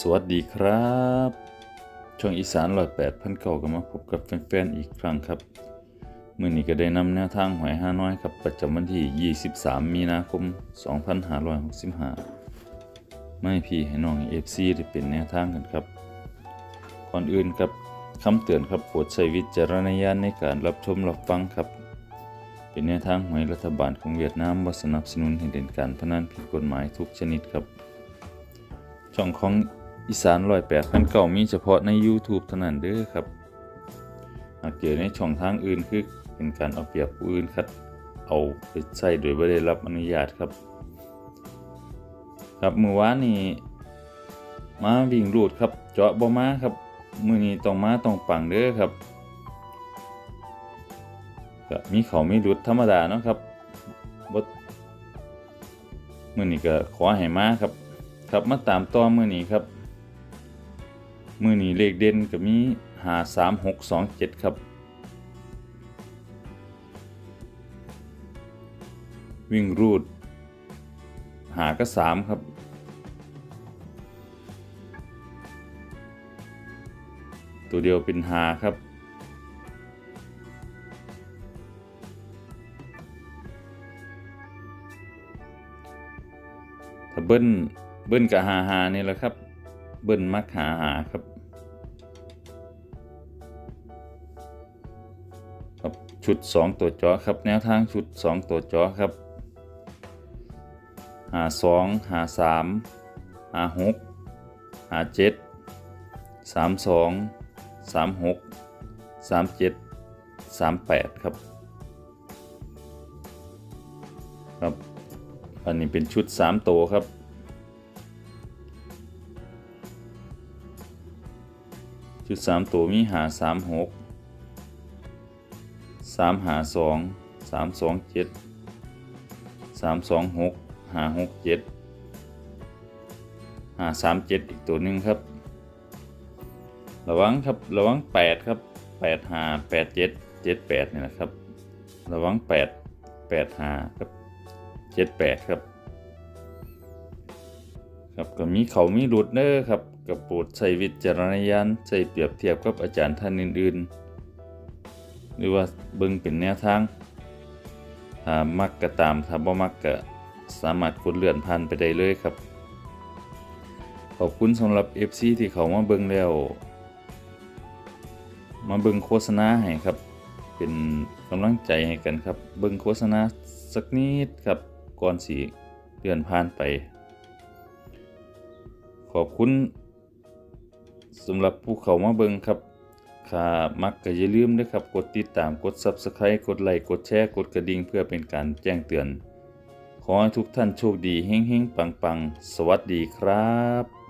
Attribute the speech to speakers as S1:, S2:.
S1: สวัสดีครับ ช่องอีสานร้อยแปดพันเก่าก็มาพบกับแฟนๆอีกครั้งครับมื่อนี้ก็ได้นำแนวทางหวยห้าน้อยครับประจำวันที่ 23 มีนาคม 2565 ไม่พี่ให้น้องเอฟซีได้เป็นแนวทางกันครับ ก่อนอื่นครับคำเตือนครับโปรดใช้วิจารณญาณในการรับชมรับฟังครับ เป็นแนวทางหวยรัฐบาลของเวียดนามว่าสนับสนุนให้เด่นการพนันผิดกฎหมายทุกชนิดครับ ช่องของ อีสานร้อยแปดพันเก่ามีเฉพาะใน YouTube เท่านั้นเด้อครับหากเจอในช่องทางอื่นคือเป็นการเอาเปรียบผู้อื่นครับเอาไปใช้โดยไม่ได้รับอนุญาตครับ ครับมือวานนี้มาวิ่งรูดครับ เจาะบ่มาครับ มือนี้ต้องมาต้องปังเด้อครับก็มีเขาไมีรุดธรรมดาเนาะครับบ่มือนี้ก็ขอให้มาครับ ครับมาตามต่อมือนี้ครับ มือนี้เลขเด่นก็มีหาสามหกสองเจ็ดครับ วิ่งรูด หาก็สามครับ ตัวเดียวเป็นหาครับ ถ้าเบิ้ลเบิ้ลกับหาหานี่แหละครับ เบิ้ลมักหาหาครับ ชุด 2 ตัวจอครับ แนวทางชุด 2 ตัวจอครับหาสองหาสามหาหกหาเจ็ดสามสองสามหกสามเจ็ดสามแปดครับครับอันนี้เป็นชุด 3 ตัวครับ ชุด 3 ตัวมีหา 3 6 3หา2 3 2 7 3 2 6 5 6 7 5 3 7อีกตัวหนึ่งครับ ระวังครับระวัง8ครับ8 5 8 7 7 8นี่แหละครับ ระวัง8 8 5ครับเจ็ดแปดครับครับก็มีเขามีหลุดเนอร์ครับกับโปรดใช้วิจารณญาณใช้เปรียบเทียบกับอาจารย์ท่านอื่นๆ หรือว่าเบิ่งเป็นแนวทางถ้ามักก็ตามถ้าบ่มักก็สามารถกดเลื่อนผ่านไปได้เลยครับ ขอบคุณสำหรับ FC ที่เขามาเบิ่งแล้ว มาเบิ่งโฆษณาให้ครับ เป็นกำลังใจให้กันครับ เบิ่งโฆษณาสักนิดครับก่อนสีเดือนผ่านไป ขอบคุณสำหรับผู้เขามาเบิ่งครับ ครับมักก็อย่าลืมนะครับกดติดตามกด Subscribe กดไลค์กดแชร์กดกระดิ่งเพื่อเป็นการแจ้งเตือน ขอให้ทุกท่านโชคดีเฮงๆ ปังๆ สวัสดีครับ